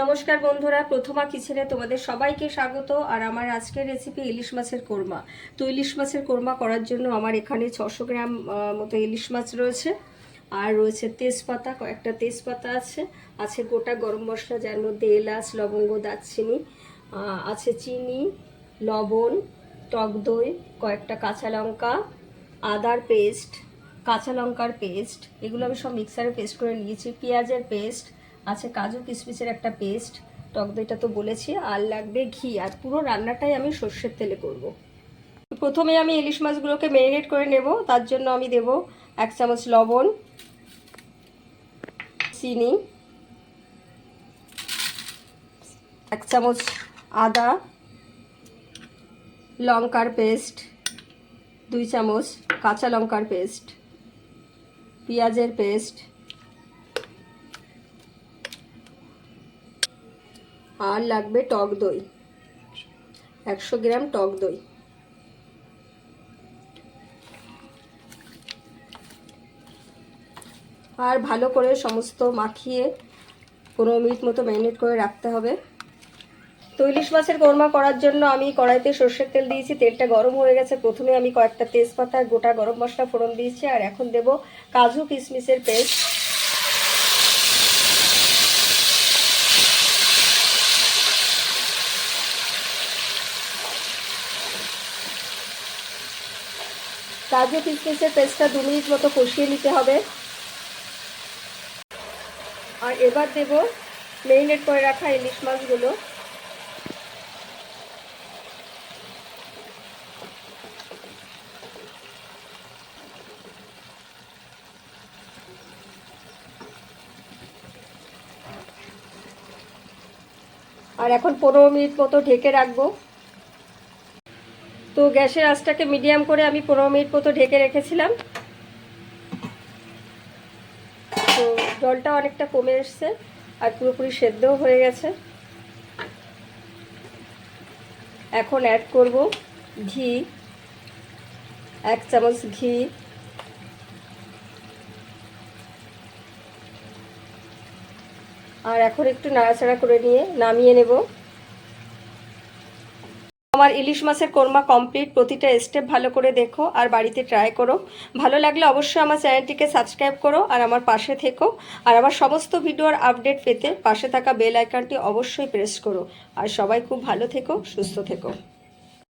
নমস্কার বন্ধুরা, প্রথমা কিচেনে তোমাদের সবাইকে স্বাগত আর আমার আজকের রেসিপি ইলিশ মাছের কোরমা। তো ইলিশ মাছের কোরমা করার জন্য আমার এখানে ছশো গ্রাম মতো ইলিশ মাছ রয়েছে আর রয়েছে তেজপাতা, কয়েকটা তেজপাতা আছে। আছে গোটা গরম মশলা, যার মধ্যে এলাচ, লবঙ্গ, দারচিনি আছে চিনি, লবণ, টক দই, কয়েকটা কাঁচা লঙ্কা, আদার পেস্ট, কাঁচা লঙ্কার পেস্ট, এগুলো আমি সব মিক্সারে পেস্ট করে নিয়েছি। পেঁয়াজের পেস্ট আছে কাজু, কিশমিশের একটা পেস্ট টক দইটা তো বলেছি, আর লাগবে ঘি, আর পুরো রান্নাটাই আমি সর্ষের তেলে করব। প্রথমে আমি ইলিশ মাছগুলোকে ম্যারিনেট করে নেব, তার জন্য আমি দেব এক চামচ লবণ, চিনি, এক চামচ আদা, লঙ্কার পেস্ট দুই চামচ কাঁচা লঙ্কার পেস্ট পেঁয়াজের পেস্ট আর লাগবে টক দই। একশো গ্রাম টক দই। আর ভালো করে সমস্ত মাখিয়ে পনেরো মিনিট মতো ম্যারিনেট করে রাখতে হবে। তো ইলিশ মাছের কোরমা করার জন্য আমি কড়াইতে সর্ষের তেল দিয়েছি। তেলটা গরম হয়ে গেছে। প্রথমে আমি কয়েকটা তেজপাতা, গোটা গরম মশলা ফোড়ন দিয়েছি। আর এখন দেব কাজু কিশমিশের পেস্ট। কাজু কিশমিশের পেস্টটা দু মিনিট মতো কষিয়ে নিতে হবে। আর এবার দেব মেরিনেট করে রাখা ইলিশ মাছগুলো। আর এখন পনেরো মিনিট মতো ঢেকে রাখব। তো গ্যাসের আঁচটাকে মিডিয়াম করে আমি পনেরো মিনিট মতো ঢেকে রেখেছিলাম। তো জলটা অনেকটা কমে এসছে আর পুরোপুরি সেদ্ধও হয়ে গেছে। এখন অ্যাড করব ঘি, এক চামচ ঘি। আর এখন একটু নাড়াচাড়া করে নিয়ে নামিয়ে নেব। আমার ইলিশ মাছের কোরমা কমপ্লিট প্রতিটা স্টেপ ভালো করে দেখো আর বাড়িতে ট্রাই করো। ভালো লাগলে অবশ্যই আমার চ্যানেলটিকে সাবস্ক্রাইব করো আর আমার পাশে থেকো। আর আমার সমস্ত ভিডিওর আপডেট পেতে পাশে থাকা বেল আইকনটি অবশ্যই প্রেস করো। আর সবাই খুব ভালো থেকো, সুস্থ থেকো।